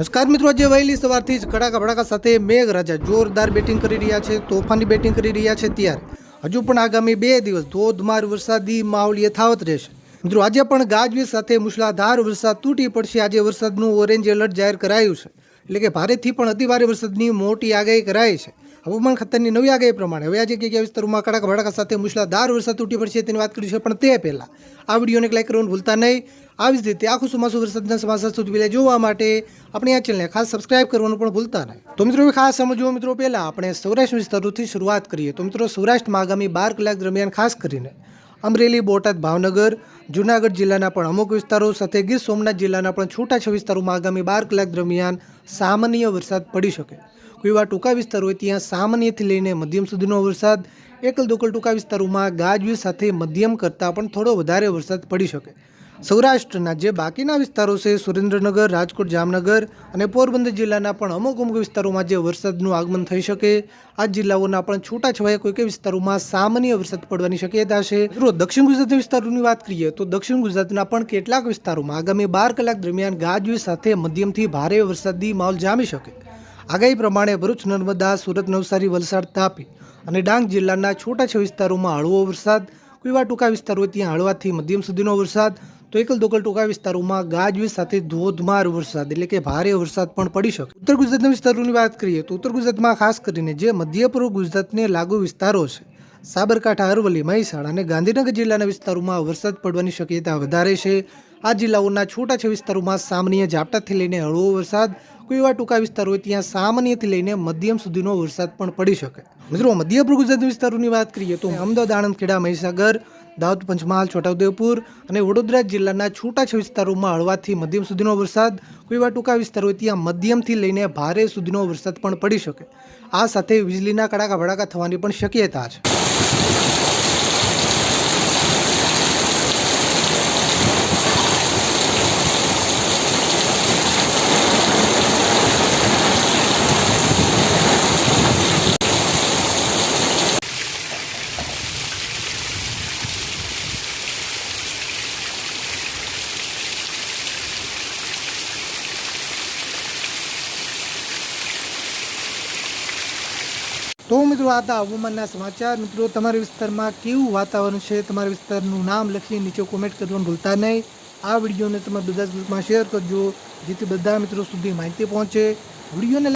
નમસ્કાર મિત્રો, આજે વહેલી સવારથી જ કડાકા ભડાકા સાથે મેઘરાજા જોરદાર બેટિંગ કરી રહ્યા છે, તોફાની બેટિંગ કરી રહ્યા છે ત્યારે. હજુ પણ આગામી બે દિવસ ધોધમાર વરસાદી માહોલ યથાવત રહેશે. મિત્રો, આજે પણ ગાજવીજ સાથે મુશળાધાર વરસાદ તૂટી પડશે. આજે વરસાદનું ઓરેન્જ એલર્ટ જાહેર કરાયું છે. એટલે કે ભારેથી પણ અતિભારે વરસાદની મોટી આગાહી કરાઈ છે. હવામાન ખાતાની નવી આગાહી પ્રમાણે હવે આજે કયા વિસ્તારોમાં કડાકા ભડાકા સાથે મુશળાધાર વરસાદ તૂટી પડશે તેની વાત કરી છે પણ તે પહેલાં. આ વિડીયોને લાઈક કરવાનું ભૂલતા નહીં. આવી જ રીતે આખું ચોમાસું વરસાદના સમાચાર સુધી પહેલાં જોવા માટે આપણે આ ચેનલને ખાસ સબસ્ક્રાઇબ કરવાનું પણ ભૂલતા નહીં. તો મિત્રો ખાસ સમજો મિત્રો, પહેલાં આપણે સૌરાષ્ટ્ર વિસ્તારોથી શરૂઆત કરીએ. તો મિત્રો, સૌરાષ્ટ્રમાં આગામી બાર કલાક દરમિયાન ખાસ કરીને અમરેલી, બોટાદ, ભાવનગર, જૂનાગઢ જિલ્લાના પણ અમુક વિસ્તારો સાથે ગીર સોમનાથ જિલ્લાના પણ છૂટાછા વિસ્તારોમાં આગામી બાર કલાક દરમિયાન સામાન્ય વરસાદ પડી શકે. કોઈ એવા ટૂંકા વિસ્તારો હોય ત્યાં સામાન્યથી લઈને મધ્યમ સુધીનો વરસાદ એકલ દોકલ ટૂંકા વિસ્તારોમાં ગાજવીજ સાથે મધ્યમ કરતાં પણ થોડો વધારે વરસાદ પડી શકે. સૌરાષ્ટ્રના જે બાકીના વિસ્તારો છે, સુરેન્દ્રનગર, રાજકોટ, જામનગર અને પોરબંદર જિલ્લાના પણ અમુક અમુક વિસ્તારોમાં જે વરસાદનું આગમન થઈ શકે, આ જિલ્લાઓના પણ છૂટાછવાયા કોઈ કોઈ વિસ્તારોમાં સામાન્ય વરસાદ પડવાની શક્યતા છે. મિત્રો, દક્ષિણ ગુજરાતના વિસ્તારોની વાત કરીએ તો દક્ષિણ ગુજરાતના પણ કેટલાક વિસ્તારોમાં આગામી બાર કલાક દરમિયાન ગાજવીજ સાથે મધ્યમથી ભારે વરસાદી માહોલ જામી શકે. આગાહી પ્રમાણે ભરૂચ, નર્મદા, સુરત, નવસારી, વલસાડ, તાપી અને ડાંગ જિલ્લાના છૂટાછવાયા વિસ્તારોમાં હળવો વરસાદ કોઈ એવા ટૂંકા વિસ્તારો ત્યાં હળવાથી મધ્યમ સુધીનો વરસાદ તો એકલ દોકલ ટૂંકા વિસ્તારોમાં ગાજવીજ સાથે ધોધમાર વરસાદ એટલે કે ભારે વરસાદ પણ પડી શકે. ઉત્તર ગુજરાતના વિસ્તારોની વાત કરીએ તો ઉત્તર ગુજરાતમાં ખાસ કરીને જે મધ્ય પૂર્વ ગુજરાતને લાગુ વિસ્તારો છે, સાબરકાંઠા, અરવલ્લી, મહેસાણા અને ગાંધીનગર જિલ્લાના વિસ્તારોમાં વરસાદ પડવાની શક્યતા વધારે છે. આ જિલ્લાઓના છૂટાછવાયા વિસ્તારોમાં સામાન્ય ઝાપટાથી લઈને હળવો વરસાદ, કોઈ એવા ટૂંકા વિસ્તારો હોય ત્યાં સામાન્યથી લઈને મધ્યમ સુધીનો વરસાદ પણ પડી શકે. મિત્રો, મધ્ય પૂર્વ ગુજરાતના વિસ્તારોની વાત કરીએ તો અમદાવાદ આણંદ ખેડા મહીસાગર દાહોદ, પંચમહાલ, છોટાઉદેપુર અને વડોદરા જિલ્લાના છૂટાછવાયા વિસ્તારોમાં હળવાથી મધ્યમ સુધીનો વરસાદ. કોઈ એવા ટૂંકા વિસ્તારો હોય ત્યાં મધ્યમથી લઈને ભારે સુધીનો વરસાદ પણ પડી શકે. આ સાથે વીજળીના કડાકા ભડાકા થવાની પણ શક્યતા છે. તો મિત્રો આ હતા હવામાનના સમાચાર. મિત્રો, તમારા વિસ્તારમાં કેવું વાતાવરણ છે? તમારા વિસ્તારનું નામ લખી નીચે કોમેન્ટ કરવાનું ભૂલતા નહીં. આ વિડીયોને તમે બધા જ ગ્રુપમાં શેર કરજો, જેથી બધા મિત્રો સુધી માહિતી પહોંચે. વિડીયોને